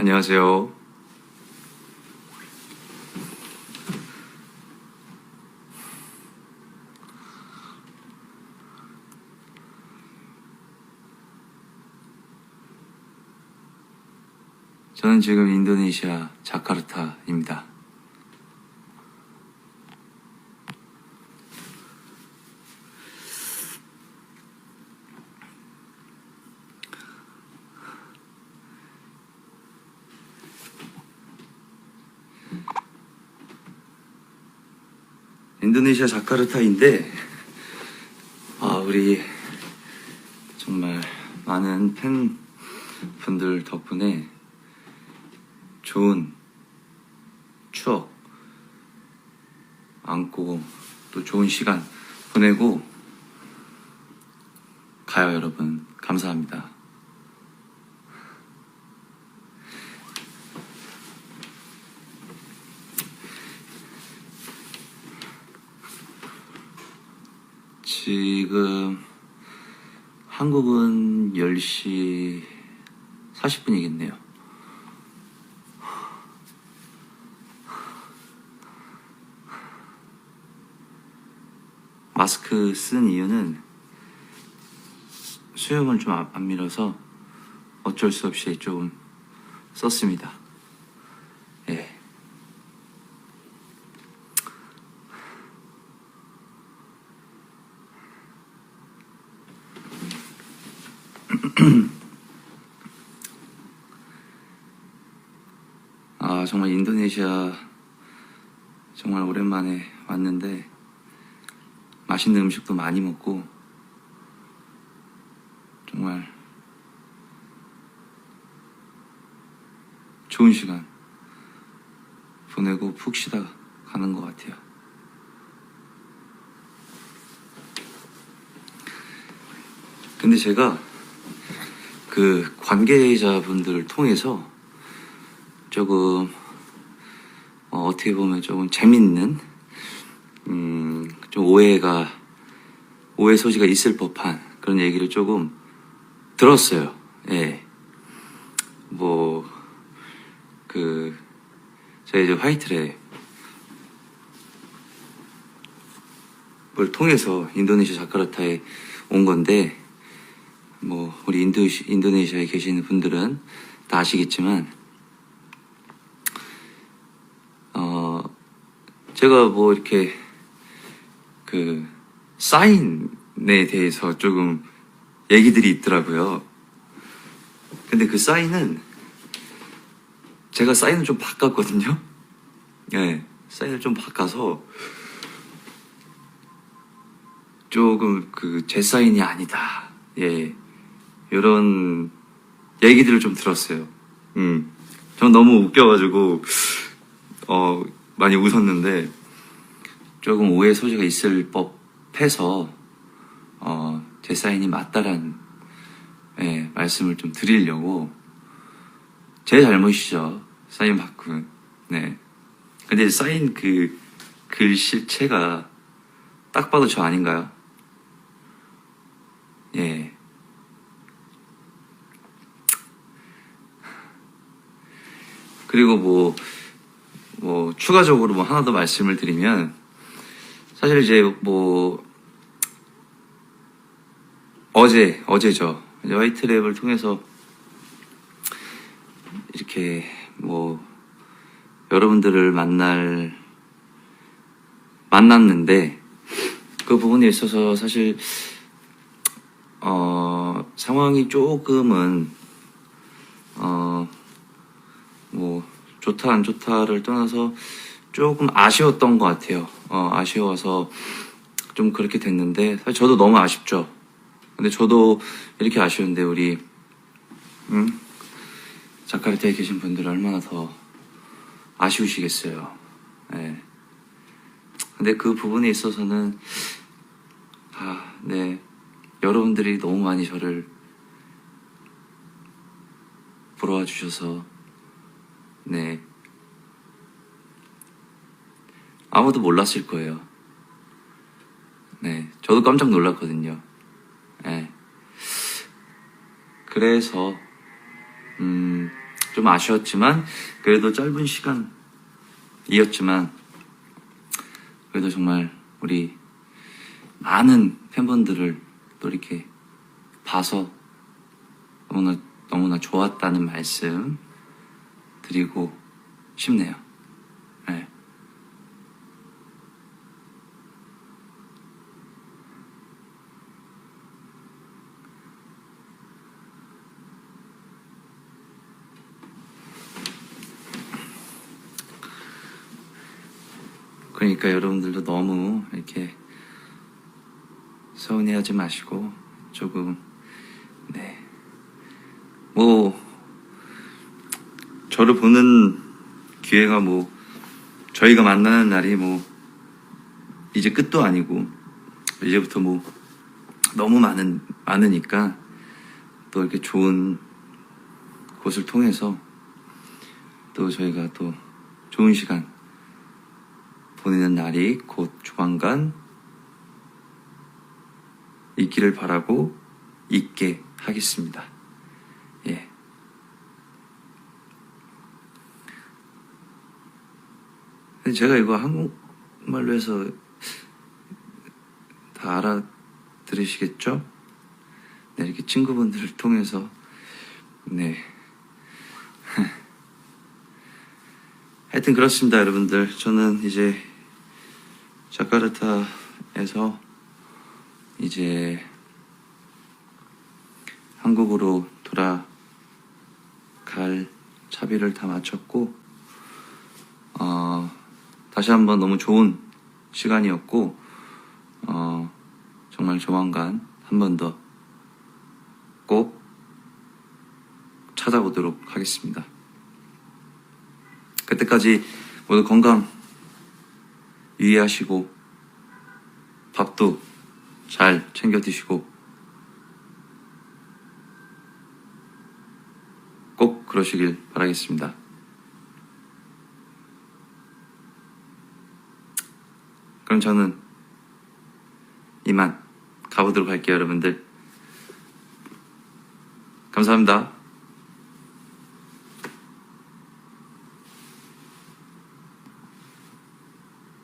안녕하세요. 저는 지금 인도네시아 자카르타입니다. 인도네시아 자카르타인데, 아, 우리 정말 많은 팬분들 덕분에 좋은 추억 안고 또 좋은 시간 보내고 가요, 여러분. 감사합니다. 지금 한국은 10시 40분이겠네요. 마스크 쓴 이유는 수염을 좀 안 밀어서 어쩔 수 없이 좀 썼습니다. 아, 정말 인도네시아 정말 오랜만에 왔는데 맛있는 음식도 많이 먹고 정말 좋은 시간 보내고 푹 쉬다 가는 것 같아요. 근데 제가 그 관계자분들을 통해서 조금 어, 어떻게 보면 조금 재밌는 음, 좀 오해가 오해 소지가 있을 법한 그런 얘기를 조금 들었어요. 예. 뭐 그 제가 이제 화이트랩을 통해서 인도네시아 자카르타에 온 건데 뭐 우리 인도 인도네시아에 계시는 분들은 다 아시겠지만 어 제가 뭐 이렇게 그 사인에 대해서 조금 얘기들이 있더라고요. 근데 그 사인은 제가 사인을 좀 바꿨거든요. 예, 사인을 좀 바꿔서 조금 그 제 사인이 아니다. 예, 이런 얘기들을 좀 들었어요. 음, 전 너무 웃겨가지고 어 많이 웃었는데 조금 오해 소지가 있을 법해서 어, 제 사인이 맞다란 예, 말씀을 좀 드리려고 제 잘못이죠 사인 바꾼 네 근데 사인 그 글씨체가 딱 봐도 저 아닌가요? 예 그리고 뭐, 뭐, 추가적으로 뭐 하나 더 말씀을 드리면, 사실 이제 뭐 어제 어제죠. 이제 화이트랩을 통해서 이렇게 뭐 여러분들을 만날 만났는데 그 부분에 있어서 사실 어 상황이 조금은 어뭐 좋다 안 좋다를 떠나서 조금 아쉬웠던 것 같아요. 어, 아쉬워서 좀 그렇게 됐는데 사실 저도 너무 아쉽죠. 근데 저도 이렇게 아쉬운데 우리 음? 자카르타에 계신 분들 얼마나 더 아쉬우시겠어요. 네. 근데 그 부분에 있어서는 아, 네. 여러분들이 너무 많이 저를 부러워 주셔서 네. 아무도 몰랐을 거예요. 네, 저도 깜짝 놀랐거든요. 네. 그래서 음, 좀 아쉬웠지만 그래도 짧은 시간이었지만 그래도 정말 우리 많은 팬분들을 또 이렇게 봐서 너무나 너무나 좋았다는 말씀 드리고 싶네요. 네. 그러니까 여러분들도 너무 이렇게 서운해하지 마시고 조금 네. 뭐 저를 보는 기회가 뭐 저희가 만나는 날이 뭐 이제 끝도 아니고 이제부터 뭐 너무 많은 많으니까 또 이렇게 좋은 곳을 통해서 또 저희가 또 좋은 시간 보내는 날이 곧 조만간 있기를 바라고 있게 하겠습니다. 예. 근데 제가 이거 한국말로 해서 다 알아들으시겠죠? 네, 이렇게 친구분들을 통해서 네. 하여튼 그렇습니다, 여러분들. 저는 이제 자카르타에서 이제 한국으로 돌아갈 차비를 다 마쳤고 어, 다시 한번 너무 좋은 시간이었고 어, 정말 조만간 한 번 더 꼭 찾아보도록 하겠습니다. 그때까지 모두 건강 유의하시고 밥도 잘 챙겨 드시고 꼭 그러시길 바라겠습니다. 그럼 저는 이만 가보도록 할게요, 여러분들. 감사합니다.